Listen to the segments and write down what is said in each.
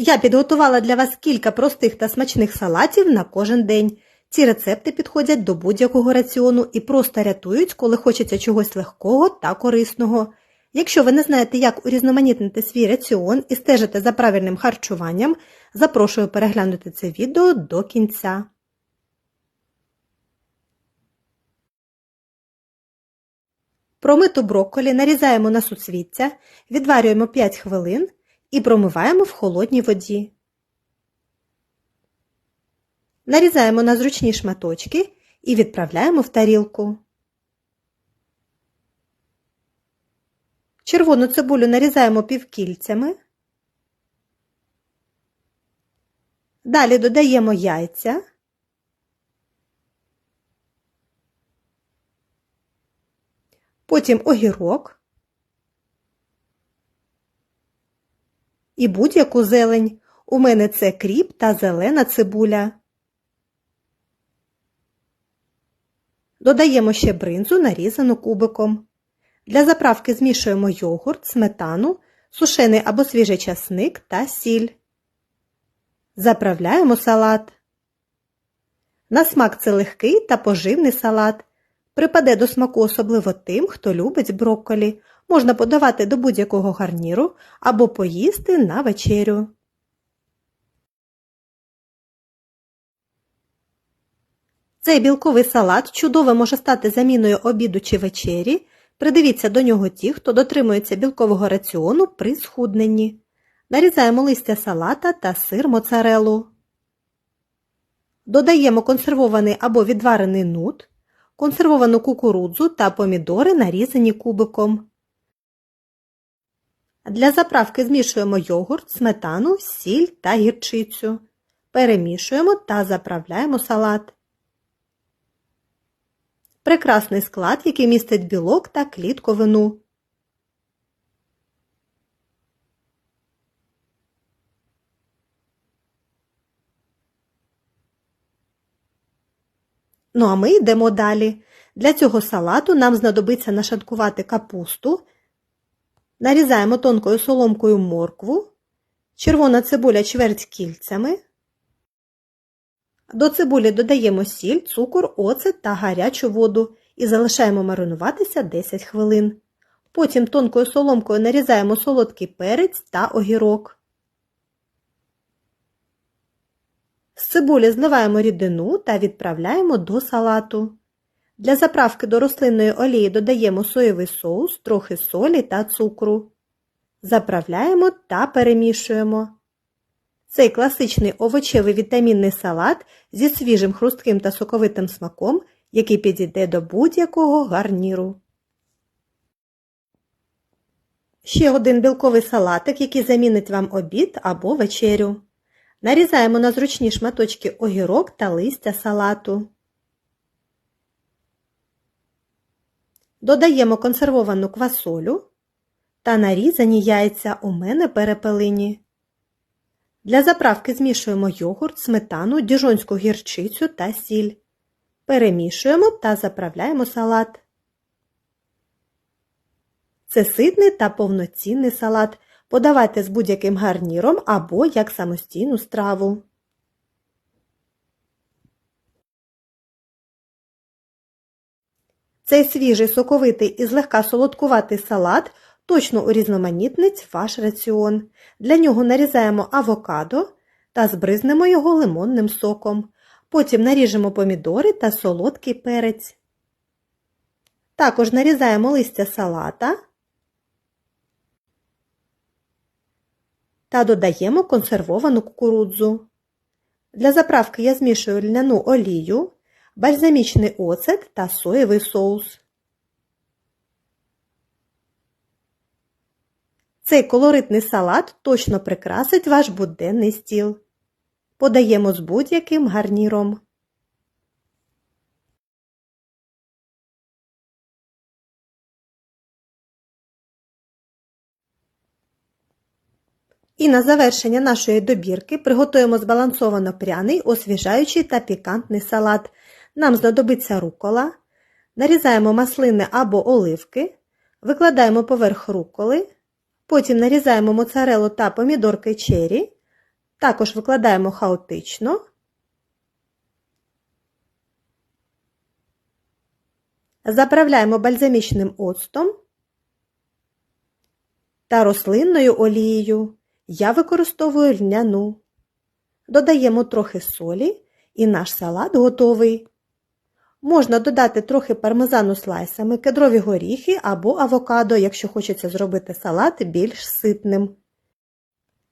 Я підготувала для вас кілька простих та смачних салатів на кожен день. Ці рецепти підходять до будь-якого раціону і просто рятують, коли хочеться чогось легкого та корисного. Якщо ви не знаєте, як урізноманітнити свій раціон і стежите за правильним харчуванням, запрошую переглянути це відео до кінця. Промиту брокколі нарізаємо на суцвіття, відварюємо 5 хвилин і промиваємо в холодній воді. Нарізаємо на зручні шматочки і відправляємо в тарілку. Червону цибулю нарізаємо півкільцями. Далі додаємо яйця. Потім огірок і будь-яку зелень. У мене це кріп та зелена цибуля. Додаємо ще бринзу, нарізану кубиком. Для заправки змішуємо йогурт, сметану, сушений або свіжий часник та сіль. Заправляємо салат. На смак це легкий та поживний салат. Припаде до смаку особливо тим, хто любить брокколі. Можна подавати до будь-якого гарніру або поїсти на вечерю. Цей білковий салат чудово може стати заміною обіду чи вечері. Придивіться до нього ті, хто дотримується білкового раціону при схудненні. Нарізаємо листя салата та сир моцарелу. Додаємо консервований або відварений нут, консервовану кукурудзу та помідори, нарізані кубиком. Для заправки змішуємо йогурт, сметану, сіль та гірчицю. Перемішуємо та заправляємо салат. Прекрасний склад, який містить білок та клітковину. Ну а ми йдемо далі. Для цього салату нам знадобиться нашаткувати капусту. Нарізаємо тонкою соломкою моркву, червона цибуля чверть кільцями. До цибулі додаємо сіль, цукор, оцет та гарячу воду і залишаємо маринуватися 10 хвилин. Потім тонкою соломкою нарізаємо солодкий перець та огірок. З цибулі зливаємо рідину та відправляємо до салату. Для заправки до рослинної олії додаємо соєвий соус, трохи солі та цукру. Заправляємо та перемішуємо. Цей класичний овочевий вітамінний салат зі свіжим хрустким та соковитим смаком, який підійде до будь-якого гарніру. Ще один білковий салатик, який замінить вам обід або вечерю. Нарізаємо на зручні шматочки огірок та листя салату. Додаємо консервовану квасолю та нарізані яйця у мене перепелині. Для заправки змішуємо йогурт, сметану, діжонську гірчицю та сіль. Перемішуємо та заправляємо салат. Це ситний та повноцінний салат. Подавайте з будь-яким гарніром або як самостійну страву. Цей свіжий соковитий і злегка солодкуватий салат точно урізноманітнить ваш раціон. Для нього нарізаємо авокадо та збризнемо його лимонним соком. Потім наріжемо помідори та солодкий перець. Також нарізаємо листя салата та додаємо консервовану кукурудзу. Для заправки я змішую льняну олію, бальзамічний оцет та соєвий соус. Цей колоритний салат точно прикрасить ваш буденний стіл. Подаємо з будь-яким гарніром. І на завершення нашої добірки приготуємо збалансовано пряний, освіжаючий та пікантний салат. Нам знадобиться рукола. Нарізаємо маслини або оливки, викладаємо поверх руколи, потім нарізаємо моцарелу та помідорки чері, Також викладаємо хаотично. Заправляємо бальзамічним оцтом та рослинною олією. Я використовую льняну. Додаємо трохи солі і наш салат готовий. Можна додати трохи пармезану слайсами, кедрові горіхи або авокадо, якщо хочеться зробити салат більш ситним.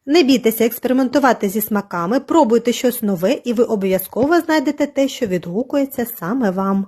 Не бійтеся експериментувати зі смаками, пробуйте щось нове і ви обов'язково знайдете те, що відгукується саме вам.